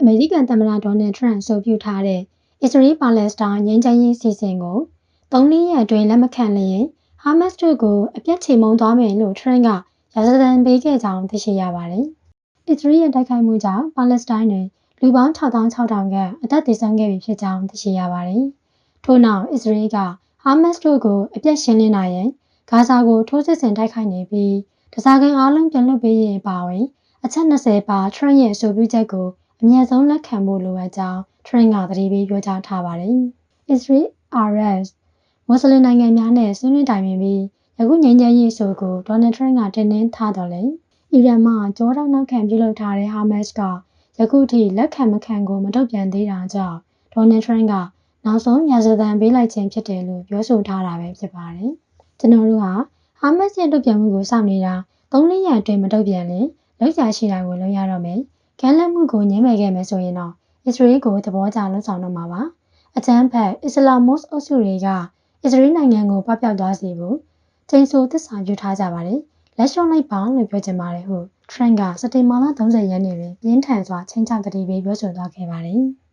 အမေရိကန်သမ္မတဒေါ်နယ်ထရန့်ဆိုပြုထားတဲ့အစ္စရေးပါလက်စတိုင်းငြိမ်းချမ်းရေးစီစဉ်ကို၃လရက်အတွင်းလက်မခံလျင်ဟာမတ်စ်တို့ကိုအပြတ်ချိန်မုံသွားမယ်လို့ထရန့်ကရာဇသံပေးခဲ့ကြောင်းသိရှိရပါတယ်။အစ္စရေးရဲ့တိုက်ခိုက်မှုကြောင့်ပါလက်စတိုင်းတွင်လူပေါင်း6600ခန့်အသက်သေဆုံးခဲ့ပြီဖြစ်ကြောင်းသိရှိရပါတယ်။ထို့နောက်အစ္စရေးကဟာမတ်စ်တို့ကိုအပြတ်ရှင်းလင်းနိုင်ရန်ဂါဇာကိုထိုးစစ်ဆင်တိုက်ခိုက်နေပြီးတစားကန်အားလုံးပြန်လွှတ်ပေးရေးပါဝင်အချက်20ပါထရန့်ရဲ့အဆိုပြုချက်ကို အမြင့်ဆုံးလက်ခံဖို့လိုအပ်ကြောင်းထရန့်ကသတိပေးပြောကြားထားပါတယ်။ Israel RS မွတ်စလင်နိုင်ငံများနဲ့ဆွေးနွေးတိုင်ပင်ပြီးယခုငြိမ်းချမ်းရေးဆိုကိုဒေါ်နယ်ထရန့်ကတင်နှင်းထားတော်လဲအီရန်မှကြောထောက်နောက်ခံပြုလုပ်ထားတဲ့ဟာမတ်စ်ကယခုထိလက်ခံမခံကိုမထုတ်ပြန်သေးတာကြောင့်ဒေါ်နယ်ထရန့်ကနောက်ဆုံးရာဇသံပေးလိုက်ခြင်းဖြစ်တယ်လို့ပြောဆိုထားတာပဲဖြစ်ပါတယ်။ကျွန်တော်တို့ဟာဟာမတ်စ်ရဲ့တုတ်ပြန်မှုကိုစောင့်နေတာ၃လရက်အတွင်းမတုတ်ပြန်ရင်လောက်ရရှိတာကိုလုပ်ရတော့မယ်။ ကမ်းလှမ်းမှုကိုညှင်းပယ်ခဲ့မယ်ဆိုရင်တော့အစ္စရေးကိုသဘောကျလှုပ်ဆောင်တော့မှာပါ။အချမ်းဖက်အစ္စလာမုစ်အုပ်စုတွေကအစ္စရေးနိုင်ငံကိုပပျောက်သွားစေဖို့ချိန်ဆသစ္စာပြုထားကြပါတယ်။လက်လျှော့လိုက်ပါလို့ပြောချင်ပါတယ်ဟုထရန့်ကစက်တင်ဘာလ30ရက်နေ့တွင်ပြင်းထန်စွာချိန်ချောက်တတိပေးပြောဆိုသွားခဲ့ပါတယ်။